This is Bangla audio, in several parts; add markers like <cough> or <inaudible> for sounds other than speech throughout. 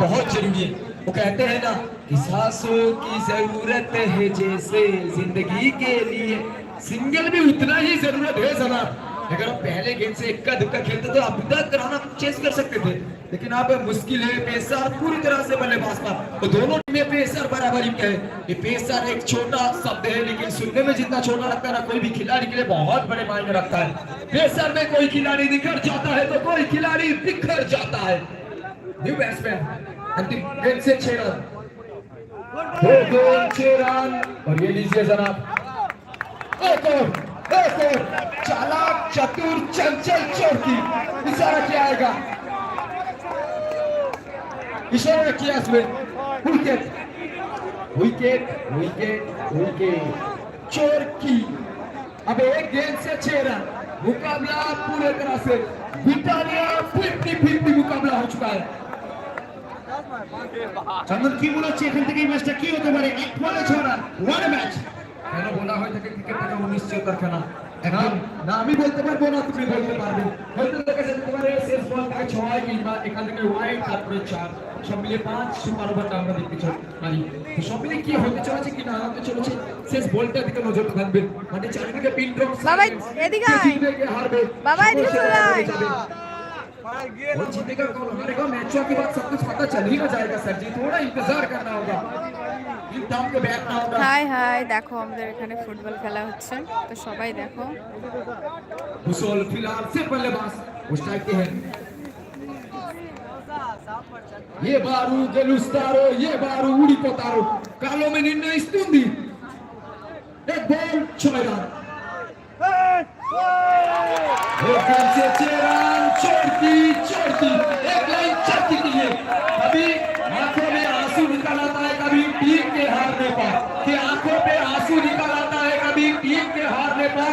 बहुत ज़रूरी है। वो कहते हैं ना कि सांसों की ज़रूरत है जैसे ज़िंदगी के लिए। सिंगल भी उतना ही ज़रूरत है जनाब। अगर आप पहले गेंद से इक्का दुक्का खेलते तो आप तक कराना चेस कर सकते थे। लेकिन आप मुश्किल है पेसर पूरी तरह से बल्लेबाज का। तो दोनों में पेसर बराबरी में है। ये पेसर एक छोटा शब्द है, लेकिन सुनने में जितना छोटा लगता है ना, कोई भी खिलाड़ी के लिए बहुत बड़े मायने रखता है। पेसर में कोई खिलाड़ी निखर जाता है तो कोई खिलाड़ी बिखर जाता है। न्यू बैट्समैन अंतिम गेंद से छह रन दो गोल छह रन। और ये लीजिए जनाब। एक और एक और। चालाक चतुर चंचल चौकी इशारा किया आएगा इशारा किया इसमें। विकेट विकेट विकेट विकेट चोरकी अब एक गेंद से छह रन। मुकाबला पूरे तरह से बिटालिया फिफ्टी फिफ्टी मुकाबला हो चुका है। চন্দন কি মনে হচ্ছে এখান থেকে এই ম্যাচটা কি হতে পারে? এক বলে ছ রান ওয়ান ম্যাচ কেন বলা হয় থাকে ক্রিকেট থেকে অনিশ্চয়তার খেলা এখন না আমি বলতে পারব না তুমি বলতে পারবে। হয়তো দেখা যেতে পারে শেষ বল থেকে ছয় কিংবা এখান থেকে ওয়াইড তারপরে চার। সব মিলিয়ে পাঁচ সুপার ওভারটা আমরা দেখতে চাই। পারি তো সব মিলিয়ে কি হতে চলেছে কি না হতে চলেছে শেষ বলটার দিকে নজর রাখবে মানে চারিদিকে পিন ড্রপ বাবাই, এদিকে হারবে বাবা, এদিকে চলে। वो जीतेगा कौन हारेगा मैचों के बाद सब कुछ पता चल ही ना जाएगा सर जी थोड़ा इंतजार करना होगा হাই হাই দেখো আমাদের এখানে ফুটবল খেলা হচ্ছে তো সবাই দেখো ভুসোল फिलहाल से बल्लेबाज उस टाइप के हैं ये बारू गलुस्तारो ये बारू उड़ी पोतारो कालो में निर्णय स्तुंदी एक बॉल छह रन रन से छह रन चौकी चौकी एक लाइन चौकी के लिए अभी आँखों में आँसू निकल आता कभी टीम के हारने पर कि आँखों पे आँसू निकल आता कभी टीम के हारने पर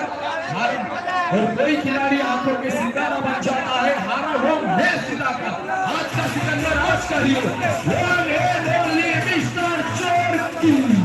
और कोई खिलाड़ी आँखों के सितारा बन जाता हारा वो मैच जिताकर आज का सिकंदर आज का ओनली मिस्टर चोरकी দাঁড়া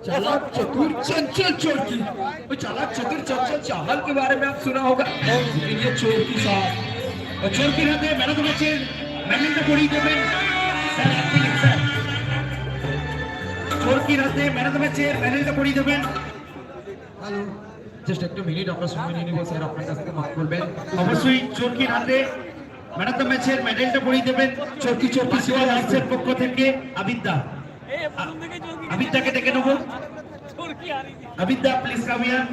चोरकी। चालाक चतुर चंचल चोरकी वो चालाक चतुर चंचल चाहल के बारे में आप सुना होगा लेकिन ये चोरकी साहब ও চোরকির হাতে ম্যান অফ দ্য ম্যাচের মেডেলটা পরিয়ে দেবেন স্যার এক মিনিট স্যার চোরকির হাতে ম্যান অফ দ্য ম্যাচের মেডেলটা পরিয়ে দেবেন হ্যালো জাস্ট একটা মিনিট আপনার সময় নিয়ে নেবো স্যার আপনার কাছ থেকে মাফ করবেন অবশ্যই চোরকির হাতে ম্যান অফ দ্য ম্যাচের মেডেলটা পরিয়ে দেবেন চোরকি চোরকি পাসওয়াল আর্টসের পক্ষ থেকে আবিদ্যা আ- আবিদ্যাকে ডেকে নেব। Abidya please come here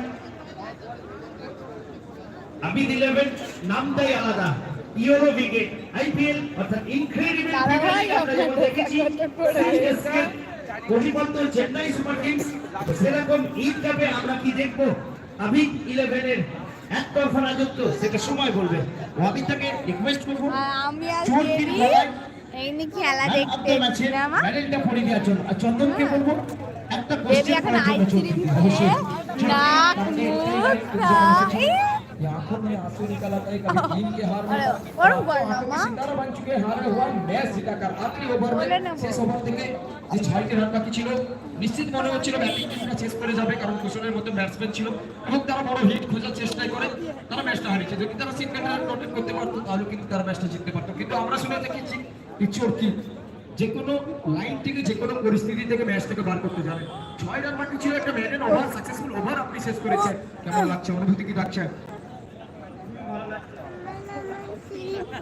Abid eleven নামটাই আলাদা। ইউরো উইকেট আইপিএল অর্থাৎ ইনক্রেডিবল দেখেছি কোটিপত্র চেন্নাই সুপার কিংস সেরকম ঈদ কাপে আমরা কি দেখব? আবিদ ইলেভেনের একতরফা রাজত্ব সেটা সময় বলবে। আবিদটাকে রিকোয়েস্ট করব। আমি আর চোরকির দেবী খেলায় এইনি খেলা ম্যান অফ দেখতে দ্য ম্যাচের এসেছিলাম মেডেলটা পরিয়ে দেওয়ার জন্য আর চন্দনকে বলবো একটা দেবী কোশ্চেন এখন করার জন্য আইসক্রিম চন্দনকে। খেয়ে অবশ্যই নাক মুখ খাই ये आंखों में आंसू निकल आता है कभी टीम के हार में अरे, तो और आपको बोलना, आंखों में माँ। सितारा बन चुके हैं हारे हुआ मैच জিতাকার আখরি ওভার বলে না में বল। শেষ ওভার থেকে যে ছয়টি রান বাকি ছিল নিশ্চিত মনে হচ্ছিল ব্যাটিং টিমটা শেষ করে যাবে কারণ কুশলের মধ্যে ব্যাটসম্যান ছিল এবং তারা বড় হিট খোঁজার চেষ্টা করে তারা ম্যাচটা হারিয়েছে যদি তারা সিঙ্গেল রান নোটেট করতে পারতো তাহলে কিন্তু তারা ম্যাচটা জিততে পারতো কিন্তু আমরা শুনে দেখেছি চোরকি যে কোনো লাইন থেকে যে কোনো পরিস্থিতি থেকে ম্যাচ থেকে বার করতে যাবে ছয় রান বাকি ছিল একটা ম্যান ওভার সাকসেসফুল ওভার আপনি শেষ করেছেন। কেমন লাগছে? অনুভূতি কি লাগছে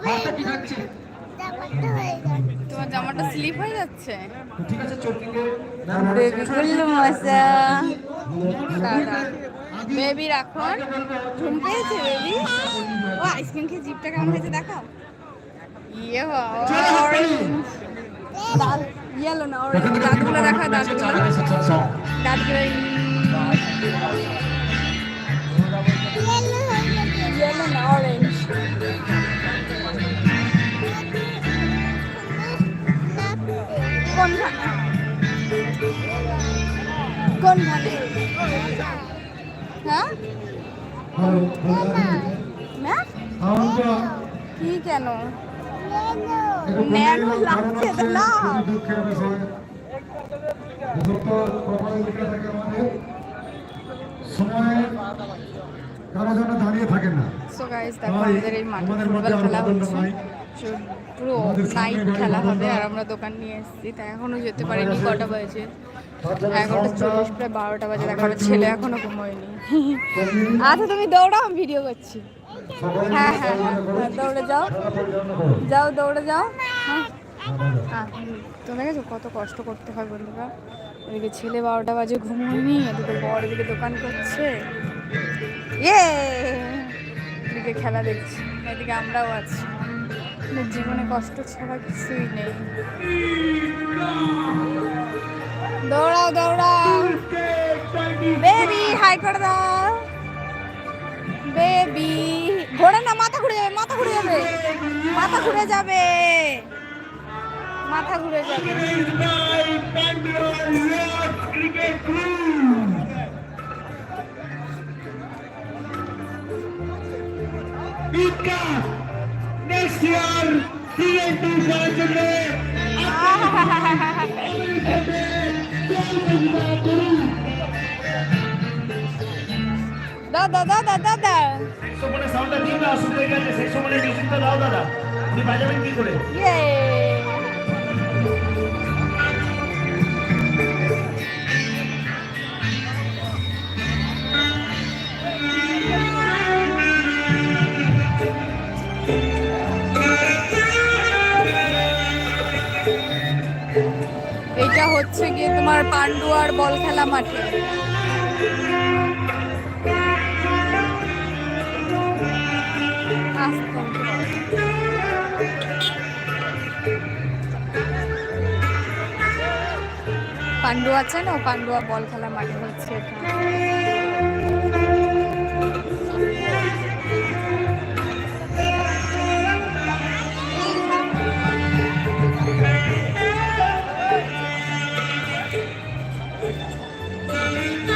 হাতটা কি থাকছে? তোমার জামাটা স্লিপ হয়ে যাচ্ছে? ঠিক আছে চোরকিকে বেবি গুল্লু মশা দাদা বেবির ঘুম পেয়েছে বেবি ও আইসক্রিম খেয়ে জিপটা কেমন হয়েছে দেখাও। ইয়ে ইয়েলো না অরেঞ্জ দাঁতগুলো দেখা দাঁতগুলো দাঁতগুলো ইয়েলো না অরেঞ্জ কোনখানে? কোনখানে হ্যাঁ ম্যাম কি কেন? ন্যানো লাগছে না দুঃখের বিষয়। যত প্রবল দিকে থাকে আমাদের। সময় কারও জন্য দাঁড়িয়ে থাকে না। সো গাইস দেখো আমাদের এই মাঠে ফুটবল খেলা হচ্ছে। পুরো নাইট খেলা হবে আর আমরা দোকান নিয়ে এসেছি তাই এখনও যেতে পারিনি কটা বাজে? এগারোটা চল্লিশ প্রায় বারোটা বাজে দেখো আমার ছেলে এখনও ঘুমোয়নি। আচ্ছা তুমি দৌড়াও আমি ভিডিও করছি। হ্যাঁ হ্যাঁ হ্যাঁ। দৌড়ে যাও। যাও। দৌড়ে যাও। হ্যাঁ। দেখেছ কত কষ্ট করতে হয় বন্ধুরা। এদিকে ছেলে বারোটা বাজে ঘুমোয়নি এদিকে বড় এদিকে দোকান করছে। ইয়ে! এদিকে খেলা দেখছি। এদিকে আমরাও আছি। জীবনে কষ্ট ছাড়া কিছুই নেই। দৌড়াও দৌড়াও। বেবি হাই করে দাও। বেবি। ঘোড়া না মাথা ঘুরে যাবে মাথা ঘুরে যাবে। মাথা ঘুরে যাবে। মাথা ঘুরে যাবে। নেক্সট ইয়ার করার জন্য <laughs> দাও দাও দাও সেক্সোফোনের সাউন্ডটা দিন না অসুবিধা হয়ে গেছে? সেক্সোফোনের মিউজিকটা দাও দাদা। বাজাবেন কি করে? ইয়ে এটা হচ্ছে গিয়ে তোমার পান্ডুয়ার বল খেলা মাঠে। পান্ডু আছে না ও পান্ডুয়া বল খেলা মাঠে হচ্ছে এটা। কেউ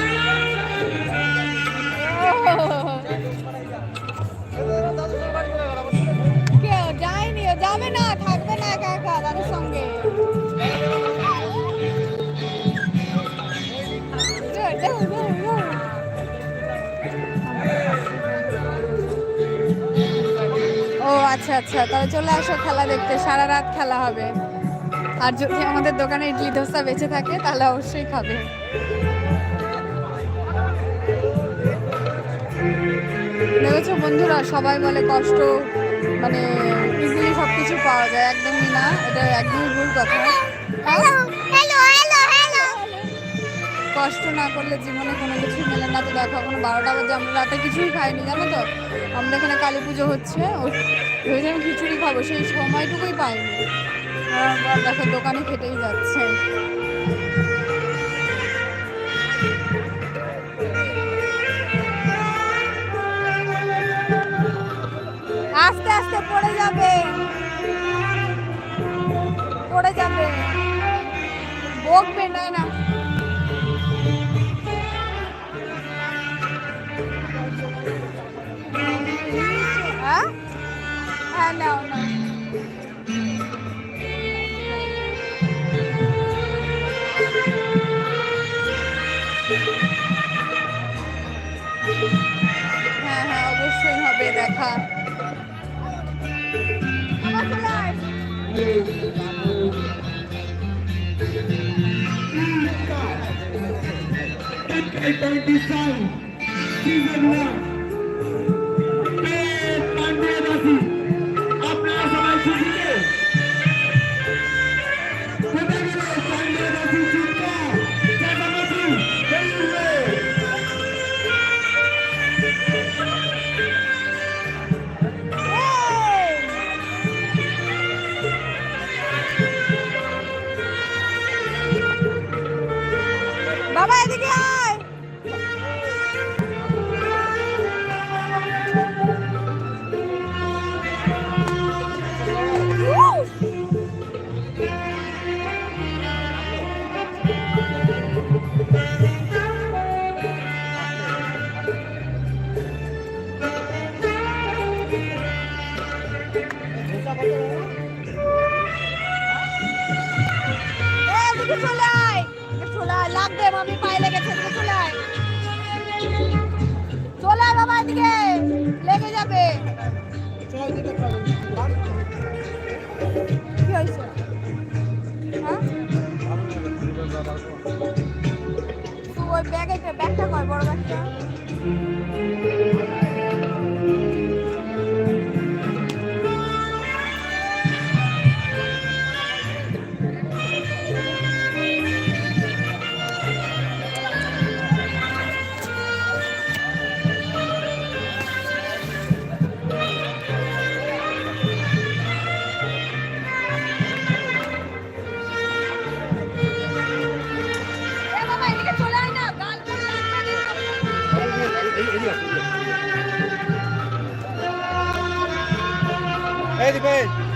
আচ্ছা তাহলে চলে আসো খেলা দেখতে। সারা রাত খেলা হবে। আর যদি আমাদের দোকানে ইডলি ধোসা বেঁচে থাকে, তাহলে অবশ্যই খাবে। দেখেছ বন্ধুরা, সবাই বলে কষ্ট মানে ইজিলি সব কিছু পাওয়া যায়। একদমই না, এটা একদমই ভুল কথা। কষ্ট না করলে জীবনে কোনো কিছু মেলে না। তো দেখো এখন বারোটা বাজে, আমরা রাতে কিছুই খাইনি, জানো তো? আমরা এখানে কালী পুজো হচ্ছে ভেবেছি আমি খিচুড়ি খাব, সেই সময়টুকুই পাইনি। দেখো, দোকানে খেটেই যাচ্ছে। আস্তে আস্তে, পড়ে যাবে। পড়ে যাবে। বকবে, না না। ha ona. হ্যাঁ হ্যাঁ অবশ্যই হবে দেখা It can be sound. Season 1. বাবা এদিকে আয়। চলে চলে আয় লাগবে মামি পায়ে লেগেছে এদিকে চলে বাবা এদিকে, লেগে যাবে। কি হয়েছে? হ্যাঁ? তুই ওই ব্যাগে ব্যাগটা কর, বড় ব্যাগটা এই দিবে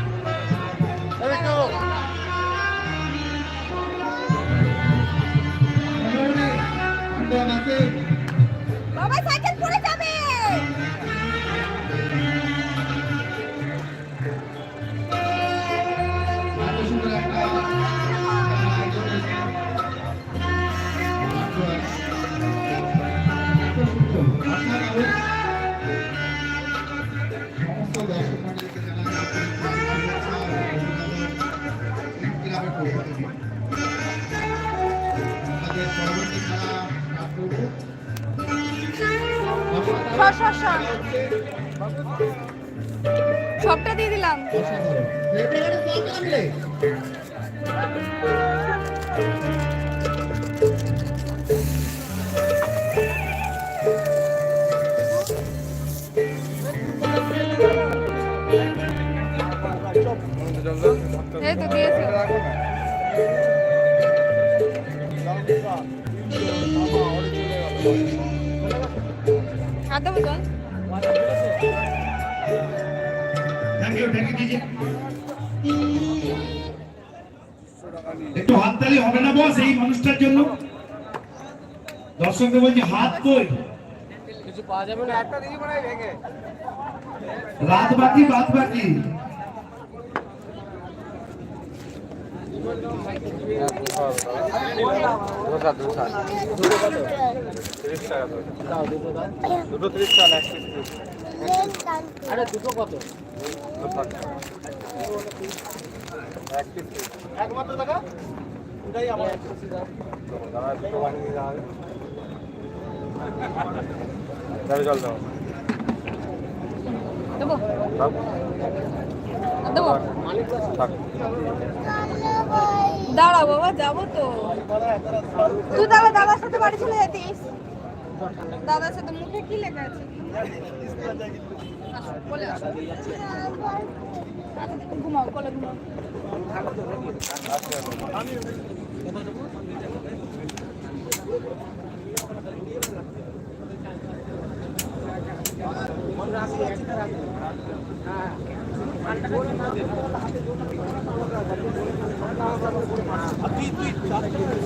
সবটা দিয়ে দিলাম। হাততালি হবে না বস এই মানুষটার জন্য। দর্শকদের বলছি হাত কই কিছু পাওয়া যাবে না একটা দিই মনে রাত বাকি, বাদ বাকি। দুটো তিরিশ টাকা আরে দুটো কত? একমাত্র টাকা? আমার। দাও। দেবো। দেবো? দাঁড়া বাবা যাব তো। তুই তাহলে দাদার সাথে বাড়ি চলে যেতিস? দাদার সাথে মুখে কি লেখা আছে? বলে ঘুমাও কোলে ঘুমাও। তুই তুই